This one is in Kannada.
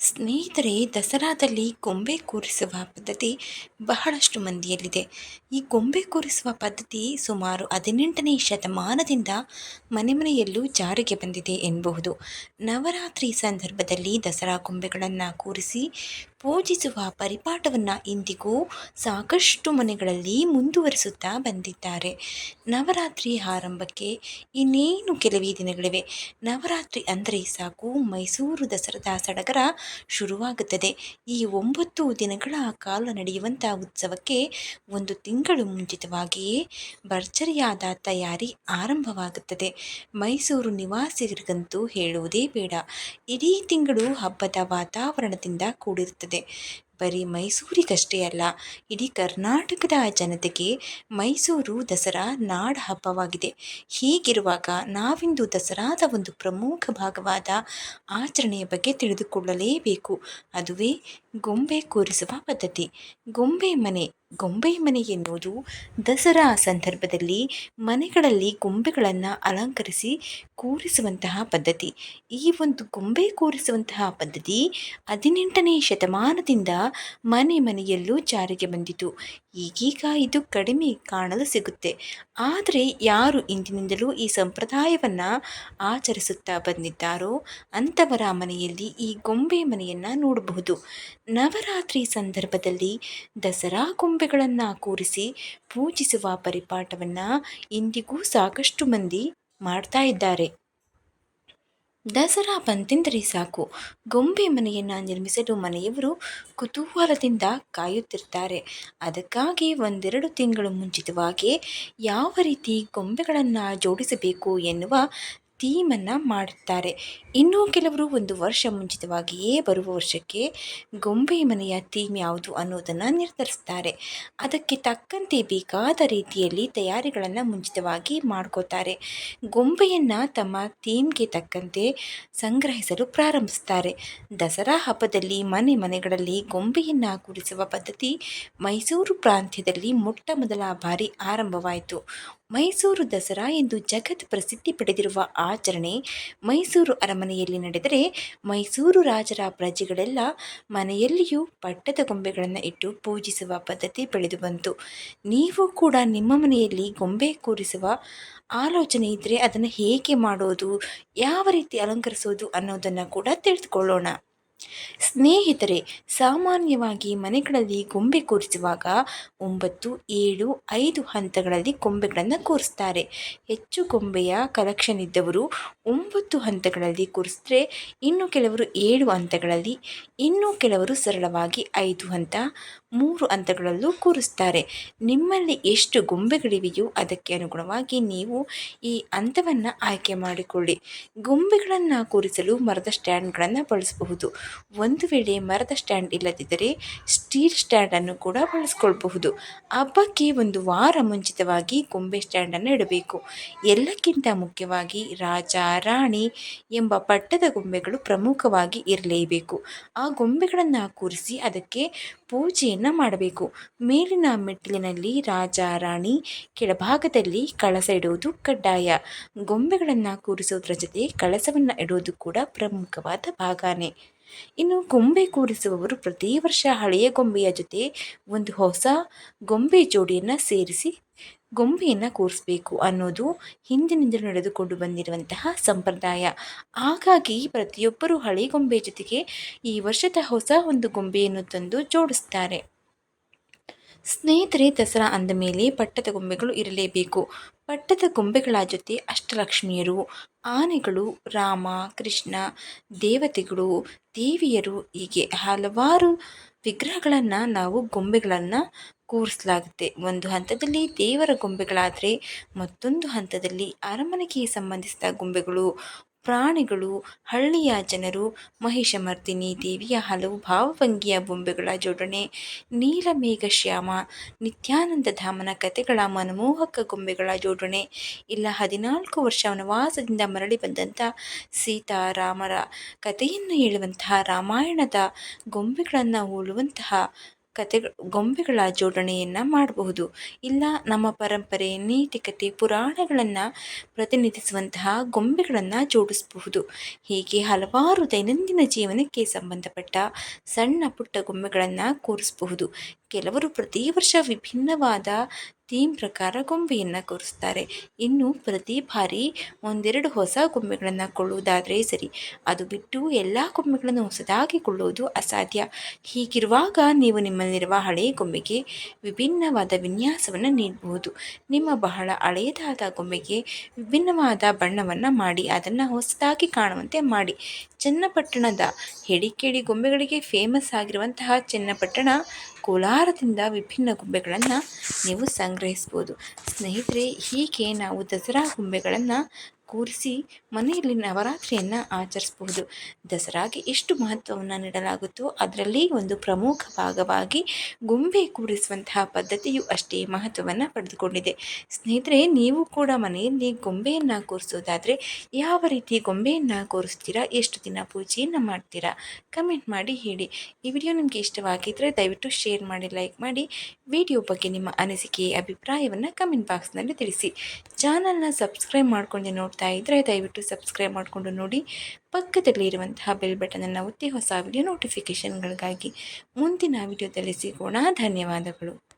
ಸ್ನೇಹಿತರೆ, ದಸರಾದಲ್ಲಿ ಗೊಂಬೆ ಕೂರಿಸುವ ಪದ್ಧತಿ ಬಹಳಷ್ಟು ಮಂದಿಯಲ್ಲಿದೆ. ಈ ಗೊಂಬೆ ಕೂರಿಸುವ ಪದ್ಧತಿ ಸುಮಾರು ಹದಿನೆಂಟನೇ ಶತಮಾನದಿಂದ ಮನೆ ಮನೆಯಲ್ಲೂ ಜಾರಿಗೆ ಬಂದಿದೆ ಎನ್ನಬಹುದು ನವರಾತ್ರಿ ಸಂದರ್ಭದಲ್ಲಿ ದಸರಾ ಗೊಂಬೆಗಳನ್ನು ಕೂರಿಸಿ ಪೂಜಿಸುವ ಪರಿಪಾಠವನ್ನು ಇಂದಿಗೂ ಸಾಕಷ್ಟು ಮನೆಗಳಲ್ಲಿ ಮುಂದುವರಿಸುತ್ತಾ ಬಂದಿದ್ದಾರೆ. ನವರಾತ್ರಿ ಆರಂಭಕ್ಕೆ ಇನ್ನೇನು ಕೆಲವೇ ದಿನಗಳಿವೆ. ನವರಾತ್ರಿ ಅಂದರೆ ಸಾಕು ಮೈಸೂರು ದಸರಾದ ಸಡಗರ ಶುರುವಾಗುತ್ತದೆ. ಈ ಒಂಬತ್ತು ದಿನಗಳ ಕಾಲ ನಡೆಯುವಂಥ ಉತ್ಸವಕ್ಕೆ ಒಂದು ತಿಂಗಳು ಮುಂಚಿತವಾಗಿಯೇ ಭರ್ಜರಿಯಾದ ತಯಾರಿ ಆರಂಭವಾಗುತ್ತದೆ. ಮೈಸೂರು ನಿವಾಸಿಗರಿಗಂತೂ ಹೇಳುವುದೇ ಬೇಡ. ಇಡೀ ತಿಂಗಳು ಹಬ್ಬದ ವಾತಾವರಣದಿಂದ ಕೂಡಿರುತ್ತದೆ. ಬರೀ ಮೈಸೂರಿಗಷ್ಟೇ ಅಲ್ಲ, ಇಡೀ ಕರ್ನಾಟಕದ ಜನತೆಗೆ ಮೈಸೂರು ದಸರಾ ನಾಡ ಹಬ್ಬವಾಗಿದೆ. ಹೀಗಿರುವಾಗ ನಾವಿಂದು ದಸರಾದ ಒಂದು ಪ್ರಮುಖ ಭಾಗವಾದ ಆಚರಣೆಯ ಬಗ್ಗೆ ತಿಳಿದುಕೊಳ್ಳಲೇಬೇಕು. ಅದುವೇ ಗೊಂಬೆ ಕೂರಿಸುವ ಪದ್ಧತಿ. ಗೊಂಬೆ ಮನೆ ಗೊಂಬೆ ಮನೆ ಎನ್ನುವುದು ದಸರಾ ಸಂದರ್ಭದಲ್ಲಿ ಮನೆಗಳಲ್ಲಿ ಗೊಂಬೆಗಳನ್ನು ಅಲಂಕರಿಸಿ ಕೂರಿಸುವಂತಹ ಪದ್ಧತಿ. ಈ ಒಂದು ಗೊಂಬೆ ಕೂರಿಸುವಂತಹ ಪದ್ಧತಿ ಹದಿನೆಂಟನೇ ಶತಮಾನದಿಂದ ಮನೆ ಮನೆಯಲ್ಲೂ ಜಾರಿಗೆ ಬಂದಿತು. ಈಗೀಗ ಇದು ಕಡಿಮೆ ಕಾಣಲು ಸಿಗುತ್ತೆ. ಆದರೆ ಯಾರು ಇಂದಿನಿಂದಲೂ ಈ ಸಂಪ್ರದಾಯವನ್ನು ಆಚರಿಸುತ್ತಾ ಬಂದಿದ್ದಾರೋ ಅಂಥವರ ಮನೆಯಲ್ಲಿ ಈ ಗೊಂಬೆ ಮನೆಯನ್ನು ನೋಡಬಹುದು. ನವರಾತ್ರಿ ಸಂದರ್ಭದಲ್ಲಿ ದಸರಾ ಗೊಂಬೆಗಳನ್ನು ಕೂರಿಸಿ ಪೂಜಿಸುವ ಪರಿಪಾಠವನ್ನು ಇಂದಿಗೂ ಸಾಕಷ್ಟು ಮಂದಿ ಮಾಡ್ತಾ ಇದ್ದಾರೆ. ದಸರಾ ಬಂತೆಂದರೆ ಸಾಕು. ಗೊಂಬೆ ಮನೆಯನ್ನು ನಿರ್ಮಿಸಲು ಮನೆಯವರು ಕುತೂಹಲದಿಂದ ಕಾಯುತ್ತಿರ್ತಾರೆ. ಅದಕ್ಕಾಗಿ ಒಂದೆರಡು ತಿಂಗಳು ಮುಂಚಿತವಾಗಿ ಯಾವ ರೀತಿ ಗೊಂಬೆಗಳನ್ನು ಜೋಡಿಸಬೇಕು ಎನ್ನುವ ಥೀಮನ್ನು ಮಾಡುತ್ತಾರೆ ಇನ್ನೂ ಕೆಲವರು ಒಂದು ವರ್ಷ ಮುಂಚಿತವಾಗಿಯೇ ಬರುವ ವರ್ಷಕ್ಕೆ ಗೊಂಬೆ ಮನೆಯ ಥೀಮ್ ಯಾವುದು ಅನ್ನೋದನ್ನು ನಿರ್ಧರಿಸ್ತಾರೆ. ಅದಕ್ಕೆ ತಕ್ಕಂತೆ ಬೇಕಾದ ರೀತಿಯಲ್ಲಿ ತಯಾರಿಗಳನ್ನು ಮುಂಚಿತವಾಗಿ ಮಾಡ್ಕೋತಾರೆ. ಗೊಂಬೆಯನ್ನು ತಮ್ಮ ಥೀಮ್ಗೆ ತಕ್ಕಂತೆ ಸಂಗ್ರಹಿಸಲು ಪ್ರಾರಂಭಿಸ್ತಾರೆ. ದಸರಾ ಹಬ್ಬದಲ್ಲಿ ಮನೆ ಮನೆಗಳಲ್ಲಿ ಗೊಂಬೆಯನ್ನು ಕೂಡಿಸುವ ಪದ್ಧತಿ ಮೈಸೂರು ಪ್ರಾಂತ್ಯದಲ್ಲಿ ಮೊಟ್ಟ ಮೊದಲ ಬಾರಿ ಆರಂಭವಾಯಿತು. ಮೈಸೂರು ದಸರಾ ಎಂದು ಜಗತ್ ಪ್ರಸಿದ್ಧಿ ಪಡೆದಿರುವ ಆಚರಣೆ ಮೈಸೂರು ಅರಮನೆಯಲ್ಲಿ ನಡೆದರೆ ಮೈಸೂರು ರಾಜರ ಪ್ರಜೆಗಳೆಲ್ಲ ಮನೆಯಲ್ಲಿಯೂ ಪಟ್ಟದ ಗೊಂಬೆಗಳನ್ನು ಇಟ್ಟು ಪೂಜಿಸುವ ಪದ್ಧತಿ ಬೆಳೆದು ಬಂತು. ನೀವು ಕೂಡ ನಿಮ್ಮ ಮನೆಯಲ್ಲಿ ಗೊಂಬೆ ಕೂರಿಸುವ ಆಲೋಚನೆ ಇದ್ದರೆ ಅದನ್ನು ಹೇಗೆ ಮಾಡೋದು, ಯಾವ ರೀತಿ ಅಲಂಕರಿಸೋದು ಅನ್ನೋದನ್ನು ಕೂಡ ತಿಳಿದುಕೊಳ್ಳೋಣ. ಸ್ನೇಹಿತರೆ, ಸಾಮಾನ್ಯವಾಗಿ ಮನೆಗಳಲ್ಲಿ ಗೊಂಬೆ ಕೂರಿಸುವಾಗ ಒಂಬತ್ತು, ಏಳು, ಐದು ಹಂತಗಳಲ್ಲಿ ಗೊಂಬೆಗಳನ್ನು ಕೂರಿಸ್ತಾರೆ. ಹೆಚ್ಚು ಗೊಂಬೆಯ ಕಲೆಕ್ಷನ್ ಇದ್ದವರು ಒಂಬತ್ತು ಹಂತಗಳಲ್ಲಿ ಕೂರಿಸಿದ್ರೆ ಇನ್ನು ಕೆಲವರು ಏಳು ಹಂತಗಳಲ್ಲಿ, ಇನ್ನೂ ಕೆಲವರು ಸರಳವಾಗಿ ಐದು ಹಂತ ಮೂರು ಹಂತಗಳಲ್ಲೂ ಕೂರಿಸ್ತಾರೆ. ನಿಮ್ಮಲ್ಲಿ ಎಷ್ಟು ಗೊಂಬೆಗಳಿವೆಯೋ ಅದಕ್ಕೆ ಅನುಗುಣವಾಗಿ ನೀವು ಈ ಹಂತವನ್ನು ಆಯ್ಕೆ ಮಾಡಿಕೊಳ್ಳಿ. ಗೊಂಬೆಗಳನ್ನು ಕೂರಿಸಲು ಮರದ ಸ್ಟ್ಯಾಂಡ್ಗಳನ್ನು ಬಳಸಬಹುದು. ಒಂದು ವೇಳೆ ಮರದ ಸ್ಟ್ಯಾಂಡ್ ಇಲ್ಲದಿದ್ದರೆ ಸ್ಟೀಲ್ ಸ್ಟ್ಯಾಂಡನ್ನು ಕೂಡ ಬಳಸ್ಕೊಳ್ಬಹುದು. ಹಬ್ಬಕ್ಕೆ ಒಂದು ವಾರ ಮುಂಚಿತವಾಗಿ ಗೊಂಬೆ ಸ್ಟ್ಯಾಂಡನ್ನು ಇಡಬೇಕು. ಎಲ್ಲಕ್ಕಿಂತ ಮುಖ್ಯವಾಗಿ ರಾಜ, ರಾಣಿ ಎಂಬ ಪಟ್ಟದ ಗೊಂಬೆಗಳು ಪ್ರಮುಖವಾಗಿ ಇರಲೇಬೇಕು. ಆ ಗೊಂಬೆಗಳನ್ನು ಕೂರಿಸಿ ಅದಕ್ಕೆ ಪೂಜೆಯನ್ನು ಮಾಡಬೇಕು. ಮೇಲಿನ ಮೆಟ್ಟಿಲಿನಲ್ಲಿ ರಾಜ, ರಾಣಿ, ಕೆಳಭಾಗದಲ್ಲಿ ಕಳಸ ಇಡುವುದು ಕಡ್ಡಾಯ. ಗೊಂಬೆಗಳನ್ನು ಕೂರಿಸೋದ್ರ ಜೊತೆ ಕಳಸವನ್ನು ಇಡುವುದು ಕೂಡ ಪ್ರಮುಖವಾದ ಭಾಗನೇ. ಇನ್ನು ಗೊಂಬೆ ಕೂರಿಸುವವರು ಪ್ರತಿ ವರ್ಷ ಹಳೆಯ ಗೊಂಬೆಯ ಜೊತೆ ಒಂದು ಹೊಸ ಗೊಂಬೆ ಜೋಡಿಯನ್ನು ಸೇರಿಸಿ ಗೊಂಬೆಯನ್ನು ಕೂರಿಸ್ಬೇಕು ಅನ್ನೋದು ಹಿಂದಿನಿಂದಲೂ ನಡೆದುಕೊಂಡು ಬಂದಿರುವಂತಹ ಸಂಪ್ರದಾಯ. ಹಾಗಾಗಿ ಪ್ರತಿಯೊಬ್ಬರು ಹಳೆ ಗೊಂಬೆ ಜೊತೆಗೆ ಈ ವರ್ಷದ ಹೊಸ ಒಂದು ಗೊಂಬೆಯನ್ನು ತಂದು ಜೋಡಿಸ್ತಾರೆ. ಸ್ನೇಹಿತರೆ, ದಸರಾ ಅಂದ ಮೇಲೆ ಪಟ್ಟದ ಗೊಂಬೆಗಳು ಇರಲೇಬೇಕು. ಪಟ್ಟದ ಗೊಂಬೆಗಳ ಜೊತೆ ಅಷ್ಟಲಕ್ಷ್ಮಿಯರು, ಆನೆಗಳು, ರಾಮ, ಕೃಷ್ಣ, ದೇವತೆಗಳು, ದೇವಿಯರು ಹೀಗೆ ಹಲವಾರು ವಿಗ್ರಹಗಳನ್ನು ನಾವು ಗೊಂಬೆಗಳನ್ನು ಕೂರಿಸಲಾಗುತ್ತೆ. ಒಂದು ಹಂತದಲ್ಲಿ ದೇವರ ಗೊಂಬೆಗಳಾದರೆ ಮತ್ತೊಂದು ಹಂತದಲ್ಲಿ ಅರಮನೆಗೆ ಸಂಬಂಧಿಸಿದ ಗೊಂಬೆಗಳು ಪ್ರಾಣಿಗಳು, ಹಳ್ಳಿಯ ಜನರು ಮಹಿಷಮರ್ದಿನಿ ದೇವಿಯ ಹಲವು ಭಾವಭಂಗಿಯ ಬೊಂಬೆಗಳ ಜೋಡಣೆ, ನೀಲಮೇಘ ಶ್ಯಾಮ, ನಿತ್ಯಾನಂದ ಧಾಮನ ಕಥೆಗಳ ಮನಮೋಹಕ ಗೊಂಬೆಗಳ ಜೋಡಣೆ. ಇಲ್ಲ, ಹದಿನಾಲ್ಕು ವರ್ಷ ವನವಾಸದಿಂದ ಮರಳಿ ಬಂದಂಥ ಸೀತಾರಾಮರ ಕಥೆಯನ್ನು ಹೇಳುವಂತಹ ರಾಮಾಯಣದ ಗೊಂಬೆಗಳನ್ನು ಹೋಲುವಂತಹ ಕತೆ ಗೊಂಬೆಗಳ ಜೋಡಣೆಯನ್ನು ಮಾಡಬಹುದು. ಇಲ್ಲ ನಮ್ಮ ಪರಂಪರೆ ನೀತಿಕತೆ ಪುರಾಣಗಳನ್ನು ಪ್ರತಿನಿಧಿಸುವಂತಹ ಗೊಂಬೆಗಳನ್ನು ಜೋಡಿಸಬಹುದು. ಹೀಗೆ ಹಲವಾರು ದೈನಂದಿನ ಜೀವನಕ್ಕೆ ಸಂಬಂಧಪಟ್ಟ ಸಣ್ಣ ಪುಟ್ಟ ಗೊಂಬೆಗಳನ್ನು ಕೂರಿಸಬಹುದು. ಕೆಲವರು ಪ್ರತಿ ವರ್ಷ ವಿಭಿನ್ನವಾದ ಥೀಮ್ ಪ್ರಕಾರ ಗೊಂಬೆಯನ್ನು ಕೂರಿಸ್ತಾರೆ. ಇನ್ನು ಪ್ರತಿ ಬಾರಿ ಒಂದೆರಡು ಹೊಸ ಗೊಂಬೆಗಳನ್ನು ಕೊಳ್ಳುವುದಾದರೆ ಸರಿ, ಅದು ಬಿಟ್ಟು ಎಲ್ಲ ಗೊಂಬೆಗಳನ್ನು ಹೊಸದಾಗಿ ಕೊಳ್ಳುವುದು ಅಸಾಧ್ಯ. ಹೀಗಿರುವಾಗ ನೀವು ನಿಮ್ಮಲ್ಲಿರುವ ಹಳೆಯ ಗೊಂಬೆಗೆ ವಿಭಿನ್ನವಾದ ವಿನ್ಯಾಸವನ್ನು ನೀಡಬಹುದು ನಿಮ್ಮ ಬಹಳ ಹಳೆಯದಾದ ಗೊಂಬೆಗೆ ವಿಭಿನ್ನವಾದ ಬಣ್ಣವನ್ನು ಮಾಡಿ, ಅದನ್ನು ಹೊಸದಾಗಿ ಕಾಣುವಂತೆ ಮಾಡಿ. ಚನ್ನಪಟ್ಟಣದ ಹೆಡಿಕೇಡಿ ಗೊಂಬೆಗಳಿಗೆ ಫೇಮಸ್ ಆಗಿರುವಂತಹ ಚನ್ನಪಟ್ಟಣ ಕೋಲಾರದಿಂದ ವಿಭಿನ್ನ ಗೊಂಬೆಗಳನ್ನು ನೀವು ಸಂಗ್ರಹಿಸ್ಬೋದು. ಸ್ನೇಹಿತರೆ ಹೀಗೆ ನಾವು ದಸರಾ ಗೊಂಬೆಗಳನ್ನು ಕೂರಿಸಿ ಮನೆಯಲ್ಲಿ ನವರಾತ್ರಿಯನ್ನು ಆಚರಿಸಬಹುದು. ದಸರಾಗೆ ಎಷ್ಟು ಮಹತ್ವವನ್ನು ನೀಡಲಾಗುತ್ತೋ ಅದರಲ್ಲಿ ಒಂದು ಪ್ರಮುಖ ಭಾಗವಾಗಿ ಗೊಂಬೆ ಕೂರಿಸುವಂತಹ ಪದ್ಧತಿಯು ಅಷ್ಟೇ ಮಹತ್ವವನ್ನು ಪಡೆದುಕೊಂಡಿದೆ. ಸ್ನೇಹಿತರೆ, ನೀವು ಕೂಡ ಮನೆಯಲ್ಲಿ ಗೊಂಬೆಯನ್ನು ಕೂರಿಸೋದಾದರೆ ಯಾವ ರೀತಿ ಗೊಂಬೆಯನ್ನು ಕೂರಿಸ್ತೀರಾ? ಎಷ್ಟು ದಿನ ಪೂಜೆಯನ್ನು ಮಾಡ್ತೀರಾ? ಕಮೆಂಟ್ ಮಾಡಿ ಹೇಳಿ. ಈ ವಿಡಿಯೋ ನಿಮಗೆ ಇಷ್ಟವಾಗಿದ್ದರೆ ದಯವಿಟ್ಟು ಶೇರ್ ಮಾಡಿ, ಲೈಕ್ ಮಾಡಿ. ವಿಡಿಯೋ ಬಗ್ಗೆ ನಿಮ್ಮ ಅನಿಸಿಕೆ, ಅಭಿಪ್ರಾಯವನ್ನು ಕಮೆಂಟ್ ಬಾಕ್ಸ್ನಲ್ಲಿ ತಿಳಿಸಿ. ಚಾನಲ್ನ ಸಬ್ಸ್ಕ್ರೈಬ್ ಮಾಡ್ಕೊಂಡು ನೋಡ್ತಾ ಇದ್ದರೆ ದಯವಿಟ್ಟು ಸಬ್ಸ್ಕ್ರೈಬ್ ಮಾಡಿಕೊಂಡು ನೋಡಿ. ಪಕ್ಕದಲ್ಲಿ ಇರುವಂತಹ ಬೆಲ್ ಬಟನನ್ನು ಒತ್ತಿ ಹೊಸ ವಿಡಿಯೋ ನೋಟಿಫಿಕೇಷನ್ಗಳಿಗಾಗಿ ಮುಂದಿನ ವಿಡಿಯೋದಲ್ಲಿ ಸಿಗೋಣ. ಧನ್ಯವಾದಗಳು.